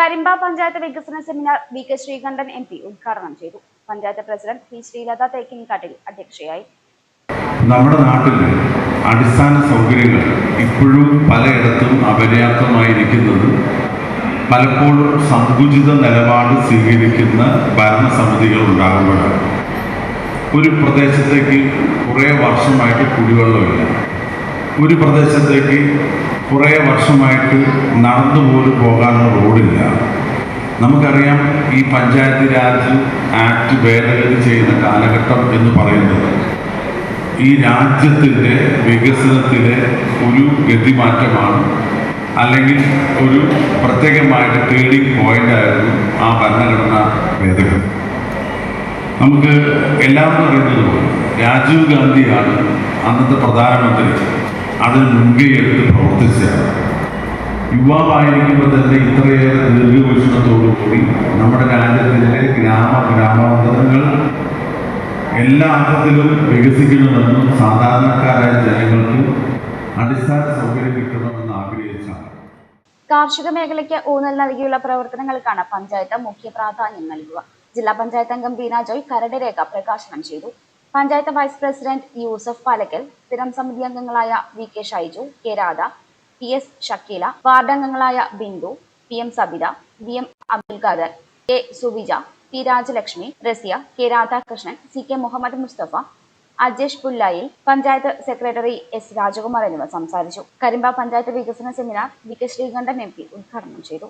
കരിമ്പ പഞ്ചായത്ത് വികസന seminar V K Sreekantan M P ഉദ്ഘാടനം ചെയ്തു. പഞ്ചായത്ത് പ്രസിഡന്റ് പി ശ്രീലത തേക്കിൻകാട്ടിൽ അധ്യക്ഷയായി. നമ്മുടെ നാട്ടിൽ അടിസ്ഥാന സൗകര്യങ്ങൾ ഇപ്പോഴും പലയിടത്തും അപര്യാപ്തമായിരിക്കുന്നത് പലപ്പോഴും സങ്കുചിത നിലപാട് സ്വീകരിക്കുന്ന ഭരണസമിതികൾ ഉണ്ടാകുമ്പോഴാണ്. ഒരു പ്രദേശത്തേക്ക് കുറേ വർഷമായിട്ട് കുടിവെള്ളമില്ല. ഒരു പ്രദേശത്തേക്ക് കുറേ വർഷമായിട്ട് നടന്നു പോലും പോകാനുള്ള റോഡില്ല. നമുക്കറിയാം ഈ പഞ്ചായത്ത് രാജ് ആക്ട് ഭേദഗതി ചെയ്യുന്ന കാലഘട്ടം എന്ന് പറയുന്നത് ഈ രാജ്യത്തിന്റെ വികസനത്തിലെ ഒരു ഗതിമാറ്റമാണ്. അല്ലെങ്കിൽ ഒരു പ്രത്യേകമായിട്ട് ടേണിംഗ് പോയിന്റ് ആയിരുന്നു ആ ഭരണഘടനാ ഭേദഗതി. നമുക്ക് എല്ലാവർക്കും അറിയുന്നത് രാജീവ് ഗാന്ധിയാണ് അന്നത്തെ പ്രധാനമന്ത്രി. അതിന് മുൻകൈ എടുത്ത് പ്രവർത്തിച്ചത്. യുവാവായിരിക്കുമ്പോൾ തന്നെ ഇത്രയേറെ ദീർഘവീക്ഷണത്തോടുകൂടി നമ്മുടെ രാജ്യത്തിന്റെ ഗ്രാമ ഗ്രാമാന്തരങ്ങൾ എല്ലാ അർത്ഥത്തിലും വികസിക്കണമെന്നും സാധാരണക്കാരായ ജനങ്ങൾക്ക് അടിസ്ഥാന സൗകര്യം കിട്ടണമെന്ന് ആഗ്രഹിച്ചാണ്. കാർഷിക മേഖലയ്ക്ക് ഊന്നൽ നൽകിയുള്ള പ്രവർത്തനങ്ങൾക്കാണ് പഞ്ചായത്ത് മുഖ്യ പ്രാധാന്യം നൽകുക. ജില്ലാ പഞ്ചായത്ത് അംഗം ബീന ജോയ് കരട് പ്രകാശനം ചെയ്തു. പഞ്ചായത്ത് വൈസ് പ്രസിഡന്റ് യൂസഫ് പാലക്കൽ സ്ഥിരം സമിതി അംഗങ്ങളായ V K Shaiju K Radha P S Shakeela വാർഡംഗങ്ങളായ Bindu P M Sabitha V M Abdul Khader K Suvija P Rajalakshmi Raziya K Radhakrishnan C K Muhammad Musthafa Ajesh Pullayil panchayat secretary S Rajakumar എന്നിവർ സംസാരിച്ചു. കരിമ്പ പഞ്ചായത്ത് വികസന seminar V K Sreekantan M P ഉദ്ഘാടനം ചെയ്തു.